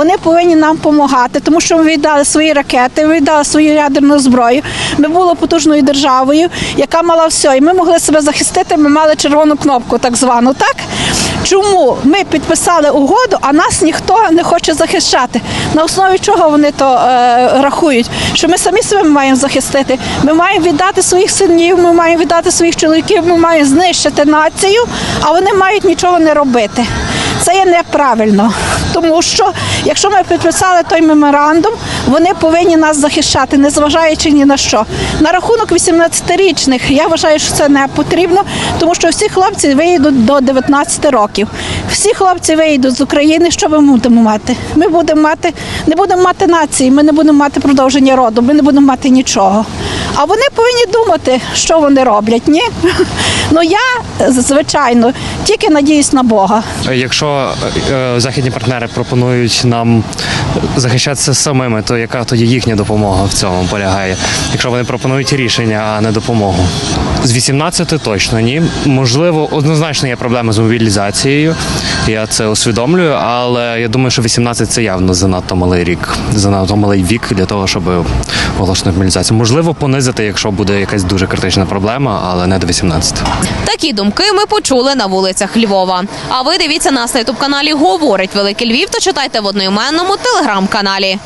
Вони повинні нам допомагати, тому що ми віддали свої ракети, ми віддали свою ядерну зброю. Ми були потужною державою, яка мала все. І ми могли себе захистити. Ми мали червону кнопку, так звану. Так чому ми підписали угоду, а нас ніхто не хоче захищати? На основі чого вони то е, рахують? Що ми самі себе маємо захистити? Ми маємо віддати своїх синів, ми маємо віддати своїх чоловіків, ми маємо знищити націю, а вони мають нічого не робити. Це є неправильно, тому що якщо ми підписали той меморандум, вони повинні нас захищати, незважаючи ні на що. На рахунок 18-річних я вважаю, що це не потрібно, тому що всі хлопці виїдуть до 19 років. Всі хлопці виїдуть з України. Що ми будемо мати? Ми будемо мати, не будемо мати нації, ми не будемо мати продовження роду, ми не будемо мати нічого. А вони повинні думати, що вони роблять. Ні? Ну я, звичайно, тільки надіюсь на Бога. Якщо е, західні партнери пропонують нам захищатися самими, то яка тоді їхня допомога в цьому полягає? Якщо вони пропонують рішення, а не допомогу? З 18 точно ні. Можливо, однозначно є проблеми з мобілізацією. Я це усвідомлюю, але я думаю, що 18 це явно занадто малий рік, занадто малий вік для того, щоб оголошувати мобілізацію. Можливо, понизити, якщо буде якась дуже критична проблема, але не до 18. Такі думки ми почули на вулицях Львова. А ви дивіться нас на ютуб каналі Говорить Великий Львів та читайте в одноіменному телеграм-каналі.